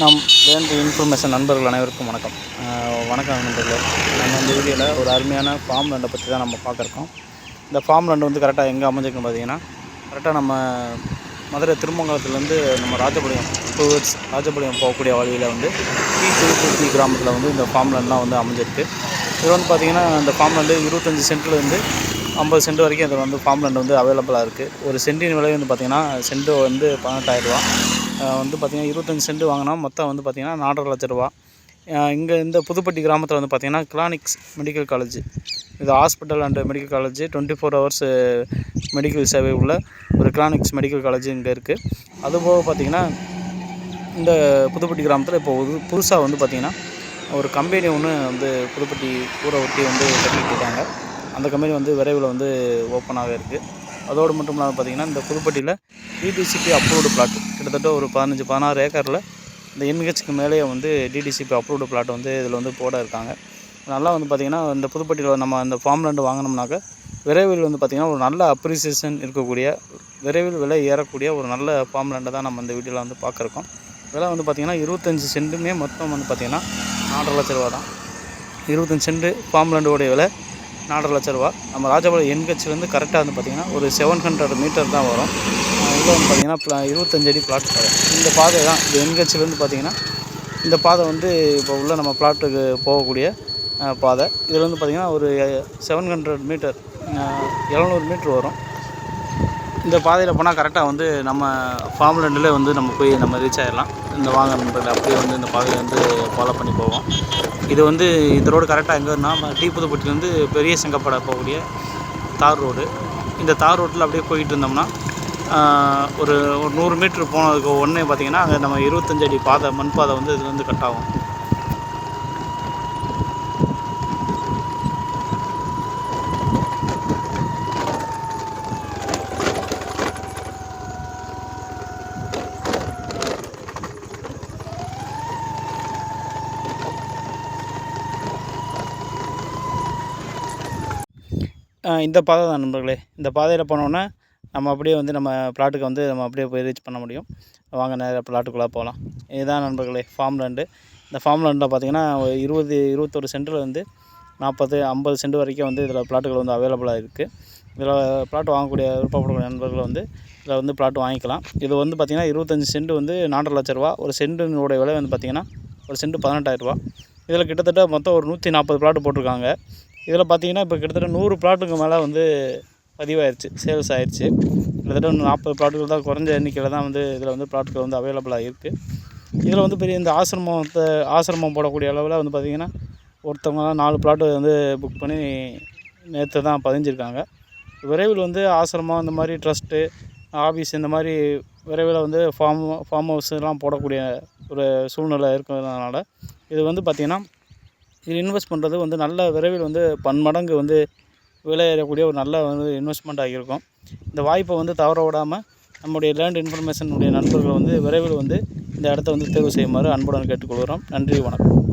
நம் வேண்டிய இன்ஃபர்மேஷன் நண்பர்கள் அனைவருக்கும் வணக்கம். வணக்கம் நண்பர்களே. நம்ம இந்த வீடியோவில் ஒரு அருமையான ஃபார்ம் லண்டை பற்றி தான் நம்ம பார்க்குறோம். இந்த ஃபார்ம் லேண்ட் வந்து கரெக்டாக எங்கே அமைஞ்சிருக்குன்னு பார்த்தீங்கன்னா கரெக்டாக நம்ம மதுரை திருமங்கலத்துலேருந்து நம்ம ராஜபாளையம் டூவர்ட்ஸ் ராஜபாளையம் போகக்கூடிய வழியில் வந்து டி திருப்பூர்த்தி கிராமத்தில் வந்து இந்த ஃபார்ம் லேண்ட்லாம் வந்து அமைஞ்சிருக்கு. இது வந்து பார்த்திங்கன்னா இந்த ஃபார்ம் லேண்டு இருபத்தஞ்சி சென்ட்லேருந்து ஐம்பது சென்ட் வரைக்கும் இது வந்து ஃபார்ம் லேண்ட் வந்து அவைலபிளாக இருக்குது ஒரு சென்டின் விலை வந்து பார்த்திங்கன்னா சென்ட் வந்து பதினெட்டாயிரரூவா வந்து பார்த்திங்கன்னா இருபத்தஞ்சி சென்ட் வாங்கினா மொத்தம் வந்து பார்த்திங்கன்னா நாலரை லட்ச ரூபா. இங்கே இந்த புதுப்பட்டி கிராமத்தில் வந்து பார்த்திங்கன்னா கிளானிக்ஸ் மெடிக்கல் காலேஜ் இது hospital and medical college twenty four hours medical சேவை உள்ள ஒரு கிளானிக்ஸ் மெடிக்கல் காலேஜ் இங்கே இருக்குது அதுபோக பார்த்திங்கன்னா இந்த புதுப்பட்டி கிராமத்தில் இப்போ ஒரு புதுசாக வந்து பார்த்திங்கன்னா ஒரு கம்பெனி ஒன்று வந்து புதுப்பட்டி ஊரை ஒட்டி வந்து கட்டிக்கிட்டு இருக்காங்க. அந்த கம்பெனி வந்து விரைவில் வந்து ஓப்பனாக இருக்குது அதோடு மட்டும் இல்லாமல் பார்த்திங்கன்னா இந்த புதுப்பட்டியில் டிடிசிபி அப்ரூவ்டு பிளாட் கிட்டத்தட்ட ஒரு பதினஞ்சு பதினாறு ஏக்கரில் இந்த என்ஹெச்க்கு மேலேயே வந்து டிடிசிபி அப்ரூவ்டு பிளாட் வந்து இதில் வந்து போட இருக்காங்க. நல்லா வந்து பார்த்திங்கன்னா இந்த புதுப்பட்டியில் நம்ம இந்த ஃபார்ம் லேண்டு வாங்கினோம்னாக்க விரைவில் வந்து பார்த்திங்கன்னா ஒரு நல்ல அப்ரிசியேஷன் இருக்கக்கூடிய விரைவில் விலை ஏறக்கூடிய ஒரு நல்ல ஃபார்ம் லேண்டை தான் நம்ம இந்த வீடியோவில் வந்து பார்க்குறோம் விலை வந்து பார்த்திங்கன்னா இருபத்தஞ்சி சென்ட்டுமே மொத்தம் வந்து பார்த்திங்கன்னா நாலரை லட்ச ரூபா தான் இருபத்தஞ்சி சென்ட் ஃபார்ம் லேண்டோடைய விலை நாலரை லட்ச ரூபா நம்ம ராஜபாளையம் என்ஹெச்லேருந்து கரெக்டாக வந்து பார்த்திங்கன்னா ஒரு செவன் ஹண்ட்ரட் மீட்டர் தான் வரும். இதில் வந்து பார்த்திங்கன்னா ப்ளா இருபத்தஞ்சு அடி பிளாட் பாதை இந்த பாதை தான் இந்த என்ஹெச்லேருந்து பார்த்திங்கன்னா இந்த பாதை வந்து இப்போ உள்ள நம்ம பிளாட்டுக்கு போகக்கூடிய பாதை. இதில் வந்து பார்த்திங்கன்னா ஒரு செவன் ஹண்ட்ரட் மீட்டர் எழுநூறு மீட்ரு வரும். இந்த பாதையில் போனால் கரெக்டாக வந்து நம்ம ஃபார்ம் லேண்டில் வந்து நம்ம போய் நம்ம ரீச் ஆகிடலாம் இந்த வாங்க நண்பர்கள் அப்படியே வந்து இந்த பாதையை வந்து ஃபாலோ பண்ணி போவோம். இது வந்து இந்த ரோடு கரெக்டாக எங்கன்னா டீ புதுப்பட்டிலேருந்து பெரிய செங்கப்படை போகக்கூடிய தார் ரோடு இந்த தார் ரோட்டில் அப்படியே போயிட்டு இருந்தோம்னா ஒரு ஒரு நூறு மீட்ரு போனதுக்கு ஒன்று பார்த்தீங்கன்னா அங்கே நம்ம இருபத்தஞ்சு அடி பாதை மண் பாதை வந்து இது வந்து கட் ஆகும். இந்த பாதை தான் நண்பர்களே. இந்த பாதையில் போனோன்னா நம்ம அப்படியே வந்து நம்ம பிளாட்டுக்கு வந்து நம்ம அப்படியே போய் ரீச் பண்ண முடியும். வாங்க நேராக பிளாட்டுக்குள்ளே போகலாம் இதுதான் நண்பர்களே ஃபார்ம் லேண்டு இந்த ஃபார்ம் லேண்டில் பார்த்தீங்கன்னா இருபது இருபத்தொரு சென்டில் வந்து நாற்பது ஐம்பது சென்ட் வரைக்கும் வந்து இதில் பிளாட்டுகள் வந்து அவைலபிளாக இருக்குது இதில் பிளாட் வாங்கக்கூடிய விருப்பப்படக்கூடிய நண்பர்கள் வந்து இதில் வந்து பிளாட் வாங்கிக்கலாம். இது வந்து பார்த்திங்கன்னா இருபத்தஞ்சி சென்ட் வந்து நாலரை லட்ச ரூபா. ஒரு சென்ட்டினுடைய விலை வந்து பார்த்திங்கன்னா ஒரு சென்ட் பதினெட்டாயிரரூபா இதில் கிட்டத்தட்ட மொத்தம் ஒரு நூற்றி நாற்பது பிளாட் போட்டிருக்காங்க. இதில் பார்த்தீங்கன்னா இப்போ கிட்டத்தட்ட நூறு பிளாட்டுக்கு மேலே வந்து பதிவாயிருச்சு சேல்ஸ் ஆயிடுச்சு கிட்டத்தட்ட ஒரு நாற்பது பிளாட்டுகள் தான் குறைஞ்ச எண்ணிக்கையில் தான் வந்து இதில் வந்து பிளாட்டுகள் வந்து அவைலபிளாக இருக்குது இதில் வந்து பெரிய இந்த ஆசிரமத்தை ஆசிரமம் போடக்கூடிய அளவில் வந்து பார்த்திங்கன்னா ஒருத்தவங்க நாலு பிளாட்டு வந்து புக் பண்ணி நேற்று தான் பதிஞ்சிருக்காங்க. விரைவில் வந்து ஆசிரமம் இந்த மாதிரி ட்ரஸ்ட்டு ஆஃபீஸ் இந்த மாதிரி விரைவில் வந்து ஃபார்ம் ஃபார்ம் ஹவுஸ்லாம் போடக்கூடிய ஒரு சூழ்நிலை இருக்கிறதுனால இது வந்து பார்த்திங்கன்னா இது இன்வெஸ்ட் பண்ணுறது வந்து நல்ல விரைவில் வந்து பன்மடங்கு வந்து விலையேறக்கூடிய ஒரு நல்ல வந்து இன்வெஸ்ட்மெண்ட் ஆகியிருக்கும். இந்த வாய்ப்பை வந்து தவற விடாமல் நம்முடைய லேண்ட் இன்ஃபர்மேஷனுடைய நண்பர்கள் வந்து விரைவில் வந்து இந்த இடத்த வந்து தேர்வு செய்யுமாறு அன்புடன் கேட்டுக்கொள்கிறோம். நன்றி வணக்கம்.